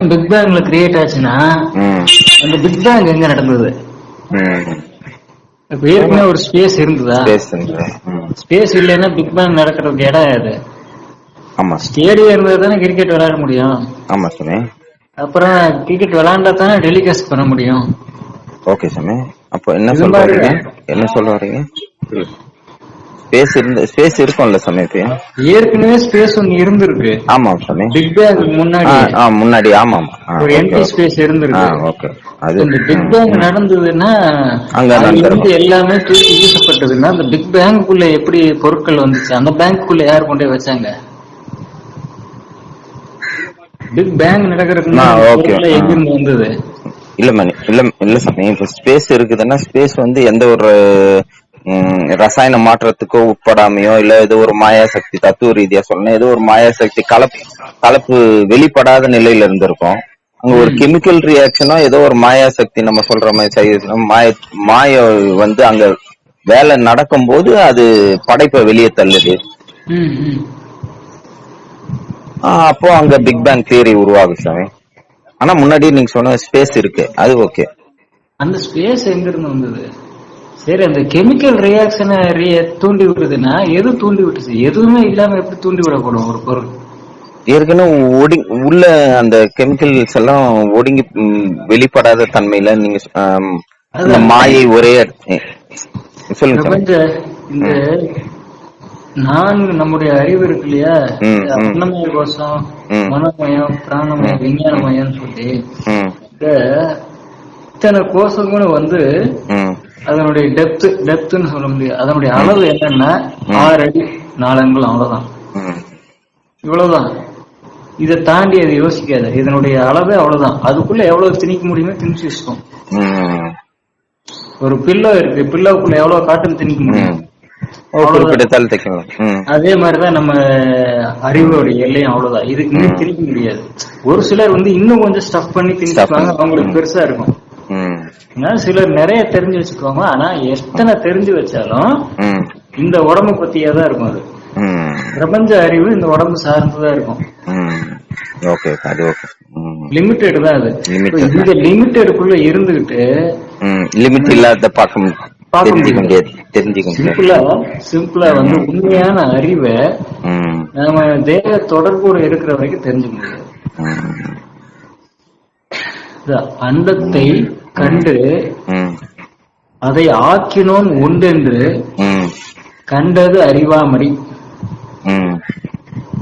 Big பேங்ல create ஆச்சுன்னா அந்த big bang எங்க நடந்தது? இப்ப ஏற்கனவே ஒரு ஸ்பேஸ் இருந்ததா? ஸ்பேஸ் இல்லைன்னா பிக் பேங் நடக்கிறதுக்கு இடம் அது ஆமா. ஸ்டேடியம் இருந்தது தானே கிரிக்கெட் விளையாட முடியும். ஆமா சாமி. அப்புறம் கிரிக்கெட் விளையாண்டா தானே டெலிகாஸ்ட் பண்ண முடியும். ஓகே சாமி. அப்போ என்ன சொல்ல என்ன சொல்ல வரீங்க ஸ்பேஸ் இருந்த ஸ்பேஸ் இருக்கும்ல சாமி இப்பயும் ஏற்கனவே ஸ்பேஸ் ஒன்னு இருந்திருக்கு ஆமா சாமி பிக் பேங் முன்னாடி ஆ முன்னாடி ஆமா ஆமா ஒரு எம்டி. ஸ்பேஸ் இருந்திருக்கு ஓகே அது இந்த பிக் பேங். நடந்ததுன்னா அங்க இருந்து. எல்லாமே தூக்கி வீசப்பட்டதுன்னா அந்த பிக் பேங்குக்குள்ள எப்படி பொருட்கள் வந்துச்சு அந்த பேங்குக்குள்ள யார் கொண்டு வச்சாங்க பிக் பேங் okay. பொருட்கள் ஆ. எங்கிருந்து வந்தது இல்ல மணி இல்ல இல்ல சாமி இப்ப ஸ்பேஸ் இருக்குதுன்னா ஸ்பேஸ் வந்து எந்த ஒரு ரசாயன மாற்றத்துக்கோ உட்படாமையோ இல்ல ஏதோ ஒரு மாயா சக்தி தத்துவ ரீதியா சொல்லணும் ஏதோ ஒரு மாயா சக்தி கலப்பு கலப்பு வெளிப்படாத நிலையில இருந்திருக்கும். அங்க ஒரு. கெமிக்கல் ரியாக்ஷனோ ஏதோ ஒரு மாயா சக்தி நம்ம சொல்ற மாதிரி மாய மாய வந்து அங்க வேலை நடக்கும்போது அது படைப்பை வெளியே தள்ளுது. அப்போ அங்க பிக் பேங் தியரி உருவாகுது சாமி. ஆனா முன்னாடி நீங்க சொன்ன ஸ்பேஸ் இருக்கு. அது ஓகே அந்த ஸ்பேஸ் எங்க இருந்து வந்தது? சரி அந்த கெமிக்கல் ரியாக்ஷனை தூண்டி விடுதுன்னா எது தூண்டி விட்டுச்சு எதுவுமே இல்லாம எப்படி தூண்டி விடப்படும் ஒரு பொருள்? ஏற்கனவே ஒடி உள்ள அந்த கெமிக்கல்ஸ் எல்லாம் ஒடுங்கி வெளிப்படாத தன்மையில நீங்க அந்த. மாயை ஒரே சொல்லுங்க இந்த நான் நம்முடைய அறிவு இருக்கு இல்லையா. அன்னமய கோஷம். மனோமயம் பிராணமயம் விஞ்ஞானமயம் சொல்லி இத்தனை கோஷங்களும் வந்து அதனுடைய டெப்த் டெப்த்னு சொல்ல முடியாது. அதனுடைய அளவு என்னன்னா ஆறு அடி நாலு அங்குலம் அவ்வளவுதான். இவ்வளவுதான். இதை தாண்டி அது யோசிக்காது. இதனுடைய அளவே அவ்வளவுதான். அதுக்குள்ள எவ்வளவு திணிக்க முடியுமோ திணிச்சு வச்சுக்கும் ஒரு பில்லோ இருக்கு. பில்லோக்குள்ள எவ்வளவு காட்டன் திணிக்க முடியும்? அதே மாதிரிதான் நம்ம அறிவோட எல்லையும் அவ்வளவுதான். இதுக்கு திணிக்க முடியாது. ஒரு சிலர் வந்து இன்னும் கொஞ்சம் ஸ்டஃப் பண்ணி திணிச்சுப்பாங்க. அவங்களுக்கு. பெருசா இருக்கும். சிலர் நிறைய தெரிஞ்சு வச்சுக்குவாங்க. ஆனா எத்தனை தெரிஞ்சு வச்சாலும் இந்த உடம்பு பத்தியே தான் இருக்கும் அது. பிரபஞ்ச அறிவு இந்த உடம்பு சார்ந்துதான் இருக்கும். ஓகே அது ஓகே. லிமிட்டெட் தான் அது. இந்த லிமிட்டெடுக்குள்ள இருந்துகிட்டு. லிமிட் இல்லாத பார்க்க தெரிஞ்சுக்க முடியாது. தெரிஞ்சுக்க சிம்பிளா சிம்பிளா வந்து உண்மையான அறிவை ம், நாம தேக தொடர்போட இருக்கிற வரைக்கும் தெரிஞ்சுக்க முடியாது. அண்டத்தை கண்டு அதை ஆக்கினோன் உண்டென்று கண்டது அறிவாமடி. ம்,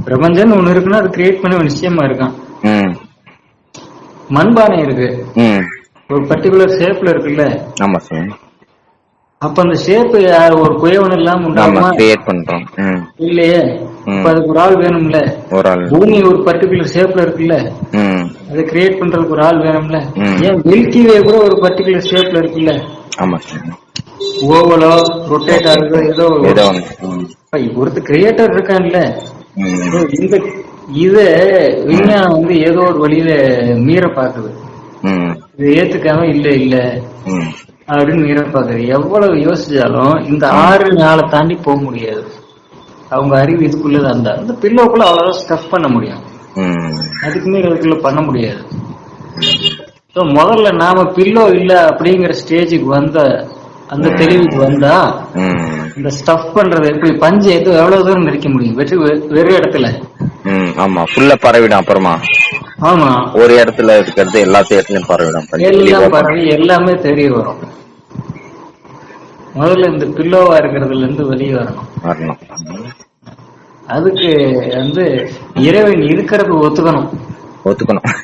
பிரபஞ்சம்னு ஒண்ணு இருக்குன்னா அது கிரியேட் பண்ண நிச்சயமா இருக்கான். மண்பானை இருக்கு. ஒரு பர்டிகுலர் ஷேப்ல இருக்குல்ல? ஆமா சார் அப்ப அந்த ஷேப் ஒரு குயவன் இல்லாம உண்டாகுமா? கிரியேட் பண்றோம். இல்லையே. ம். அப்ப அதுக்கு ஒரு ஆள் வேணும்ல. ஒரு ஆள். பூமி ஒரு பர்டிகுலர் ஷேப்ல இருக்குல்ல. அதை கிரியேட் பண்றதுக்கு ஒரு ஆள் வேணும்ல. ஏன் மில்கி வே கூட ஒரு பர்டிகுலர் ஷேப்ல இருக்குல்ல? ஆமா. ஓவலோ ரொட்டேட் ஆகுதோ ஏதோ ஏதோ ஒருத்தர் கிரியேட்டர் இருக்கான்ல. இந்த இத விஞ்ஞானம் வந்து ஏதோ ஒரு வழியில மீற பாக்குது இதை ஏத்துக்காம இல்ல இல்ல. அப்படின்னு பாக்குது எவ்வளவு யோசிச்சாலும் இந்த ஆறு நாளை தாண்டி போக முடியாது. அவங்க அறிவு இதுக்குள்ளதான் இருந்தா. இந்த பில்லோக்குள்ள அவ்வளவுதான் ஸ்டஃப் பண்ண முடியும். ம், அதுக்கு மீறி அதுக்குள்ள பண்ண முடியாது. So, முதல்ல நாம பில்லோ இல்ல அப்படிங்கிற ஸ்டேஜுக்கு வந்த அந்த தெளிவுக்கு வந்தா இந்த ஸ்டஃப் பண்றது எப்படி பஞ்சு எது எவ்வளவு தூரம் நடிக்க முடியும்? வெற்றி வெறும் இடத்துல. ஆமா. ஃபுல்லா பரவிடும் அப்புறமா. ஒரு இடத்துல இருக்கிறது எல்லாத்தையும் பரவிடும் எல்லாம் தெரிய வரும். முதல்ல இந்த பில்லோவா இருக்கிறதுல இருந்து வெளியே வரணும். வரணும். அதுக்கு வந்து இறைவன் இருக்கிறது ஒத்துக்கணும். ஒத்துக்கணும்.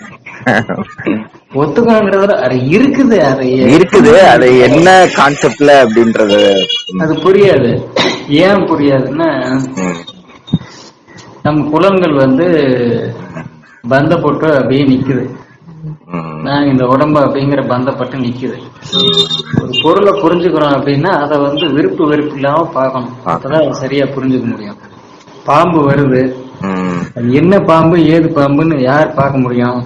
ஒத்துக்கணுங்கிறத அது இருக்குது அது இருக்குது அது என்ன கான்செப்ட்ல அப்படின்றது. அது புரியாது. ஏன் புரியாதுன்னா நம்ம புலன்கள் வந்து பந்தப்பட்டு அப்படியே நிக்குது. நான் இந்த உடம்பு அப்படிங்கிற பந்தப்பட்டு நிக்குது. ஒரு பொருளை புரிஞ்சுக்கிறோம் அப்படின்னா அதை வந்து விருப்பு வெறுப்பு இல்லாம பார்க்கணும். அப்பதான் சரியா புரிஞ்சுக்க முடியும். பாம்பு வருது. என்ன பாம்பு ஏது பாம்புன்னு யார் பார்க்க முடியும்.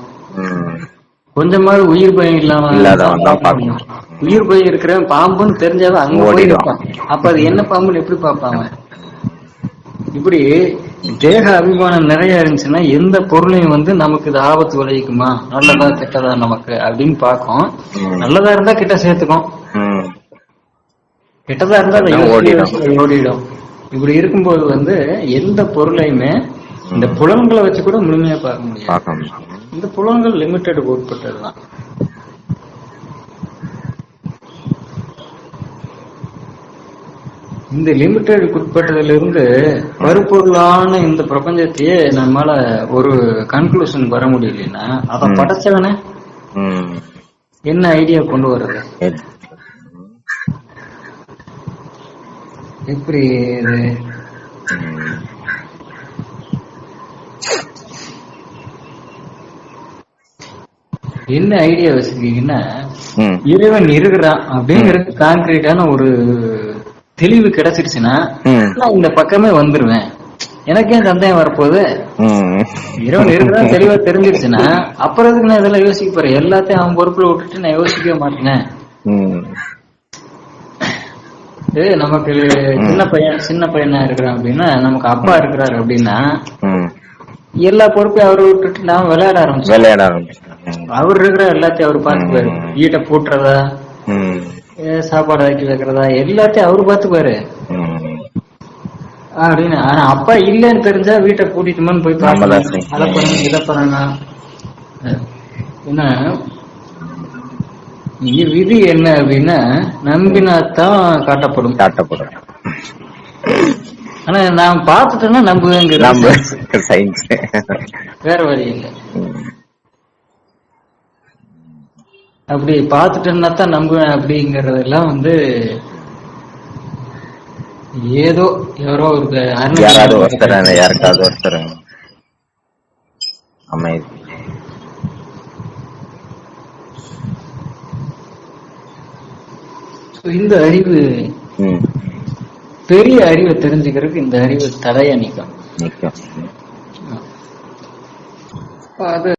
கொஞ்சமாவது உயிர் பயம் இல்லாம உயிர் பயம் இருக்கிறவன் பாம்புன்னு தெரிஞ்சாதான் அங்க போய். நிப்பான். அப்ப அது என்ன பாம்புன்னு எப்படி பார்ப்பாங்க இப்படி தேக அபிமானம் நிறைய இருந்துச்சுன்னா எந்த பொருளையும் வந்து நமக்கு இது ஆபத்து விளைவிக்குமா? நல்லதா கெட்டதா நமக்கு அப்படின்னு பார்க்கும். ம். நல்லதா இருந்தா கிட்ட சேர்த்துக்கும். கெட்டதா இருந்தா அதை ஓடிடும். இப்படி இருக்கும்போது வந்து எந்த பொருளையுமே இந்த புலன்களை வச்சு கூட முழுமையா பார்க்க முடியாது. இந்த புலன்கள் லிமிட்டெடுக்கு உட்பட்டதுதான். இந்த லிமிட்டெடுக்கு உட்பட்டதுல இருந்து பருப்பொருளான இந்த பிரபஞ்சத்தையே நம்மால ஒரு கன்க்ளூஷன் வர முடியலன்னா அத. படைச்சவனே. என்ன ஐடியா கொண்டு வர்றது? எப்படி இது. என்ன ஐடியா வச்சிருக்கீங்கன்னா. இறைவன் இருக்கிறான் அப்படிங்கிறது கான்கிரீட்டான ஒரு தெளிவு கிடைச்சிருச்சுன்னா. நான் இந்த பக்கமே வந்துருவேன் எனக்கே சந்தேகம் வரப்போகுது ம். இறைவன் இருக்கிறான் தெளிவா தெரிஞ்சிருச்சுன்னா அப்புறம் எதுக்கு நான் இதெல்லாம் யோசிக்க போறேன் எல்லாத்தையும் அவன் பொறுப்புல விட்டுட்டு நான் யோசிக்கவே மாட்டேனே ம். இது நமக்கு சின்ன பையன் சின்ன பையனா இருக்கிறான் அப்படின்னா நமக்கு அப்பா இருக்கிறாரு அப்படின்னா. எல்லா பொறுப்பையும் அவரை விட்டுட்டு நான் விளையாட ஆரம்பிச்சேன் விளையாட ஆரம்பிச்சிட்டேன். அவர் இருக்கிற எல்லாத்தையும் அவர் பாத்துக்குவாரு ம். வீட்டை பூட்டுறதா சாப்பாடு ஆக்கி வைக்கிறதா எல்லாத்தையும் அவர் பாத்துக்குவாரு ம். அப்படின்னு. ஆனா அப்பா இல்லன்னு தெரிஞ்சா வீட்டை கூட்டிட்டுமான்னு போய். அதை பண்ணுங்க இதை பண்ணுங்க என்ன? இங்க விதி என்ன அப்படின்னா நம்பினாத்தான் காட்டப்படும். காட்டப்படும். ஆனா நான் பார்த்துட்டேன்னா நம்புவேங்கிற சயின்ஸ் வேற வழி இல்லை. அப்படி பார்த்துட்டேன்னா தான் நம்புவேன் அப்படிங்கறதெல்லாம் வந்து ஏதோ யாரோ ஒரு யாராவது ஒருத்தர் யாருக்காவது ஒருத்தர் அமைதி. இந்த அறிவு. பெரிய அறிவை தெரிஞ்சுக்கிறதுக்கு இந்த அறிவு தடையா நிக்கும். நிக்கும் அது